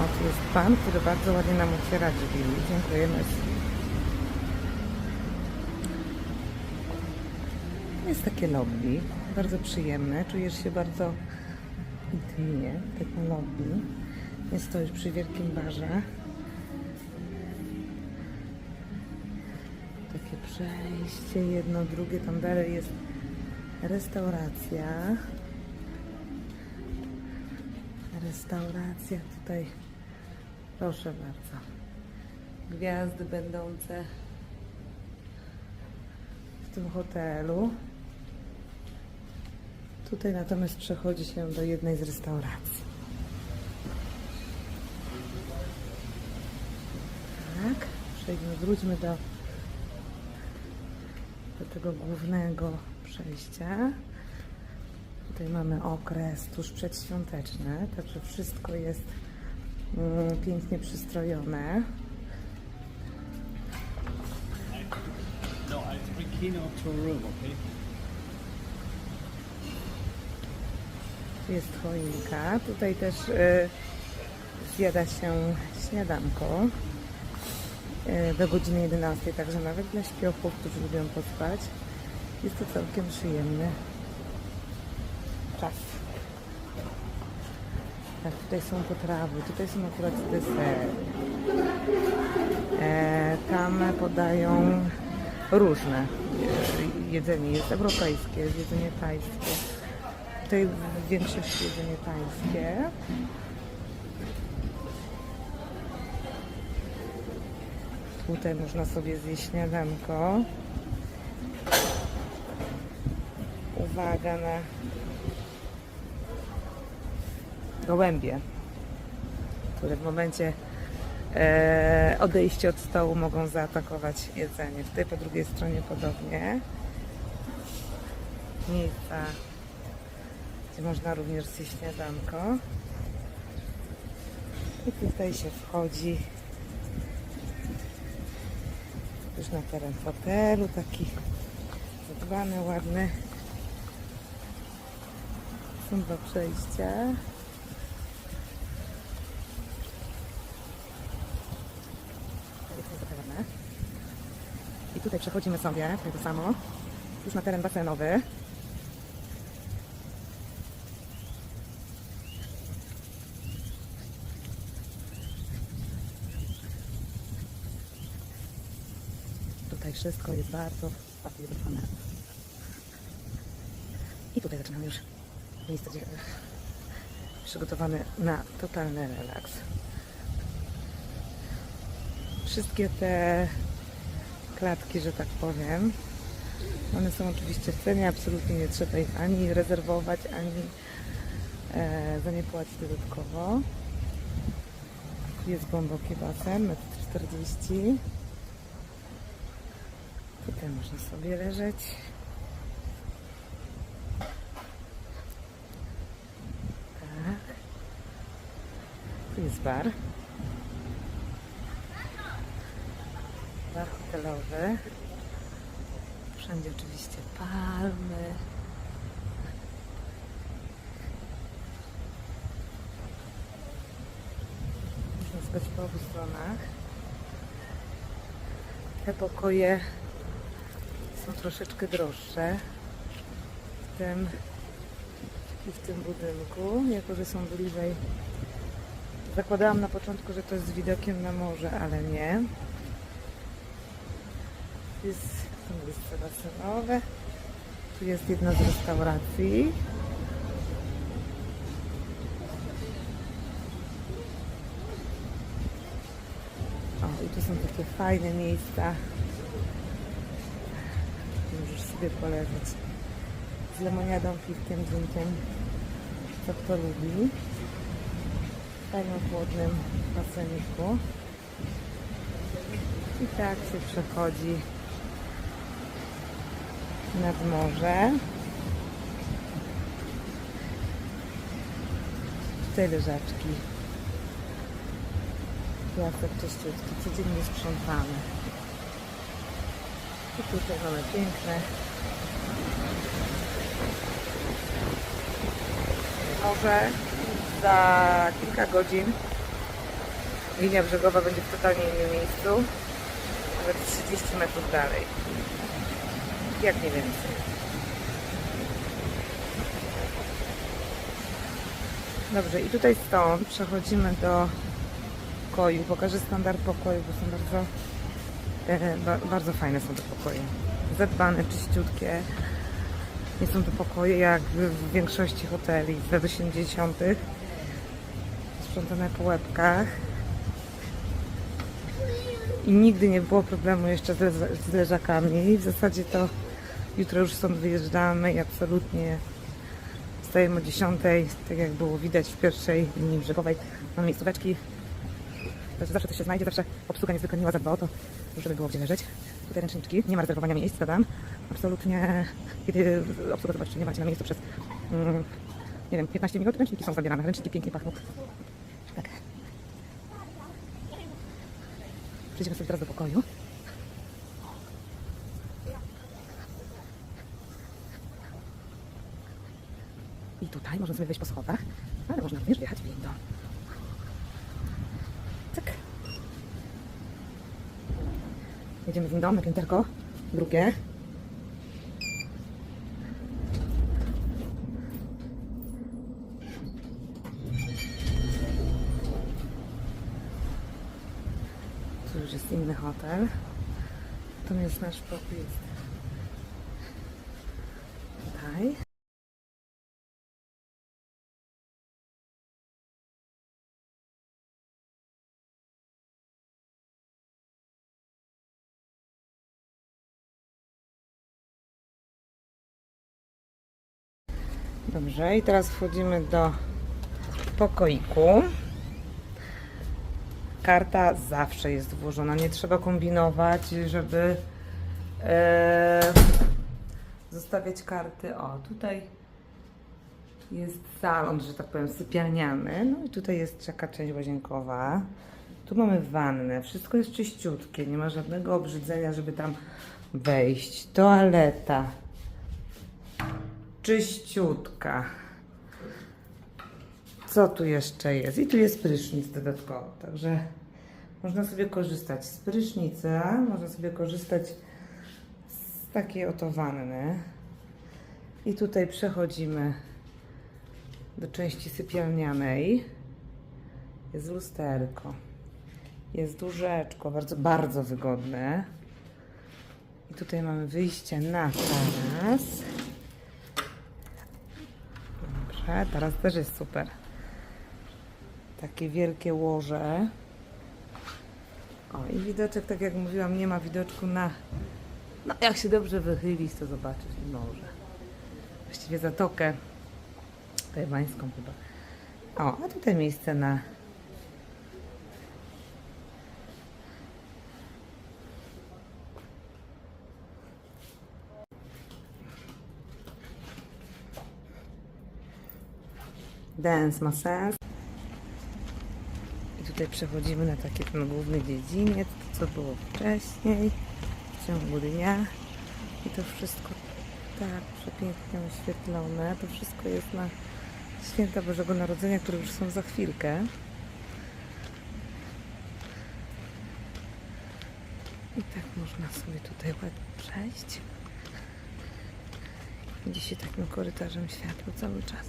O, tu jest pan, który bardzo ładnie nam otwiera drzwi. Dziękujemy. Jest takie lobby, bardzo przyjemne. Czujesz się bardzo intymnie w takim lobby. Nie stoisz przy wielkim barze. Takie przejście, jedno, drugie, tam dalej jest restauracja. Restauracja tutaj, proszę bardzo. Gwiazdy będące w tym hotelu. Tutaj natomiast przechodzi się do jednej z restauracji. Tak, przejdźmy, wróćmy do, do tego głównego przejścia. Tutaj mamy okres tuż przedświąteczny, także wszystko jest pięknie przystrojone. No, jest choinka. Tutaj też y, zjada się śniadanko y, do godziny 11, także nawet dla śpiochów, którzy lubią pospać, jest to całkiem przyjemny czas. Tak, tutaj są potrawy, tutaj są akurat desery. E, tam podają różne e, jedzenie. Jest europejskie, jest jedzenie tajskie. Tutaj w większości jedzenie tajskie. Tutaj można sobie zjeść śniadanko. Uwaga na gołębie, które w momencie e, odejścia od stołu mogą zaatakować jedzenie. Tutaj po drugiej stronie podobnie. Miejsca, gdzie można również zjeść śniadanko. I tutaj się wchodzi już na teren hotelu, taki zadbany, ładny. Są dwa przejścia. I tutaj przechodzimy sobie, tutaj to samo, już na teren basenowy. Tutaj wszystko jest bardzo papierowane. I tutaj zaczynamy już miejsce, gdzie przygotowane na totalny relaks. Wszystkie te klatki, że tak powiem. One są oczywiście w cenie, absolutnie nie trzeba ich ani rezerwować, ani e, za nie płacić dodatkowo. Jest głęboki basen, 1,40 m. Tutaj można sobie leżeć. Tak. Tu jest bar. Bar hotelowy. Wszędzie oczywiście palmy. Można spać po obu stronach. Te pokoje są troszeczkę droższe w tym i w tym budynku, jako że są bliżej. Zakładałam na początku, że to jest z widokiem na morze, ale nie. Jest, są miejsce basenowe. Tu jest jedna z restauracji. O, i tu są takie fajne miejsca. Możesz sobie poleżeć z lemoniadą, piwkiem, drinkiem, co kto lubi. W fajnym, chłodnym baseniku. I tak się przechodzi nad morze. Tutaj leżaczki. Piasek czyściutki, codziennie sprzątamy. I tutaj mamy piękne morze. Za kilka godzin linia brzegowa będzie w totalnie innym miejscu. Nawet 30 metrów dalej. Jak nie więcej. Dobrze, i tutaj stąd przechodzimy do pokoju. Pokażę standard pokoju, bo są bardzo, e, ba, bardzo fajne są te pokoje. Zadbane, czyściutkie. Nie są to pokoje jak w, większości hoteli z lat 80. Sprzątane po łebkach. I nigdy nie było problemu jeszcze z, z leżakami. W zasadzie to jutro już stąd wyjeżdżamy i absolutnie wstajemy o 10, tak jak było widać w pierwszej linii brzegowej. Mamy miejscóweczki. Zawsze coś się znajdzie, zawsze obsługa niezwykle miła zadba o to, żeby było gdzie leżeć. Tutaj ręczniczki, nie ma rezerwowania miejsc, dodam. Absolutnie, kiedy obsługa zobaczy, czy nie macie na miejscu przez, mm, nie wiem, 15 minut, ręczniki są zabierane. Ręczniki pięknie pachną. Tak. Przejdziemy sobie teraz do pokoju. I tutaj można sobie wejść po schodach, ale można również wjechać windą. Tak. Jedziemy windą na pięterko drugie. Tu już jest inny hotel. Natomiast nasz pokój jest Dobrze, i teraz wchodzimy do pokoiku. Karta zawsze jest włożona, nie trzeba kombinować, żeby e, zostawiać karty. O, tutaj jest salon, że tak powiem, sypialniany. No i tutaj jest taka część łazienkowa. Tu mamy wannę, wszystko jest czyściutkie, nie ma żadnego obrzydzenia, żeby tam wejść. Toaleta czyściutka. Co tu jeszcze jest? I tu jest prysznic dodatkowo, także można sobie korzystać z prysznica, można sobie korzystać z takiej oto wanny. I tutaj przechodzimy do części sypialnianej. Jest lusterko. Jest łóżeczko, bardzo, bardzo wygodne. I tutaj mamy wyjście na taras. Dobrze, teraz też jest super. Takie wielkie łoże. O, i widoczek, tak jak mówiłam, nie ma widoczku na. No, jak się dobrze wychylić, to zobaczysz morze. Właściwie zatokę tajwańską chyba. O, a tutaj miejsce na. Dance ma sens. I tutaj przechodzimy na taki ten główny dziedziniec, to co było wcześniej, w ciągu dnia. I to wszystko tak przepięknie oświetlone. To wszystko jest na święta Bożego Narodzenia, które już są za chwilkę. I tak można sobie tutaj ładnie przejść. Idzie się takim korytarzem światło cały czas.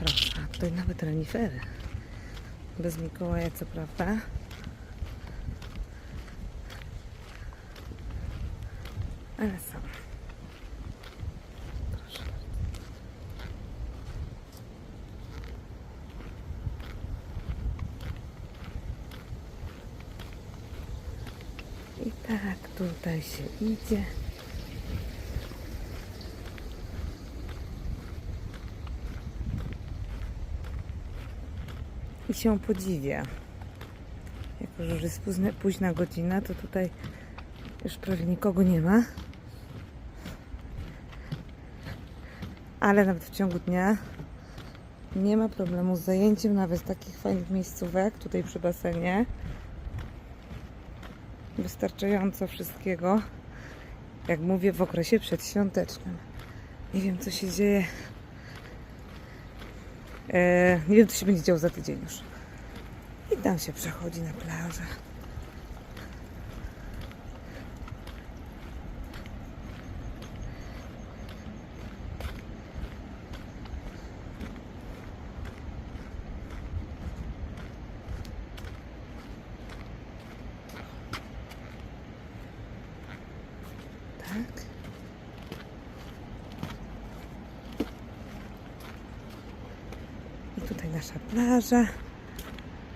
Proszę, a tutaj nawet renifery. Bez Mikołaja, co prawda. Ale są. Proszę. I tak tutaj się idzie. I się podziwia. Jako, że już jest późna, późna godzina, to tutaj już prawie nikogo nie ma. Ale nawet w ciągu dnia Nie ma problemu z zajęciem nawet takich fajnych miejscówek tutaj przy basenie. Wystarczająco wszystkiego. Jak mówię, w okresie przedświątecznym. Nie wiem, co się dzieje. Nie wiem, co się będzie działo za tydzień już. I tam się przechodzi na plażę. Tak. I tutaj nasza plaża.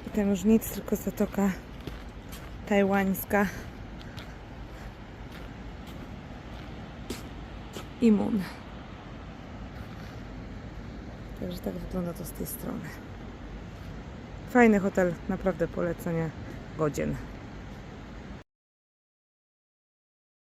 I tam już nic, tylko zatoka tajwańska. I Mun. Także tak wygląda to z tej strony. Fajny hotel, naprawdę polecenia godzien.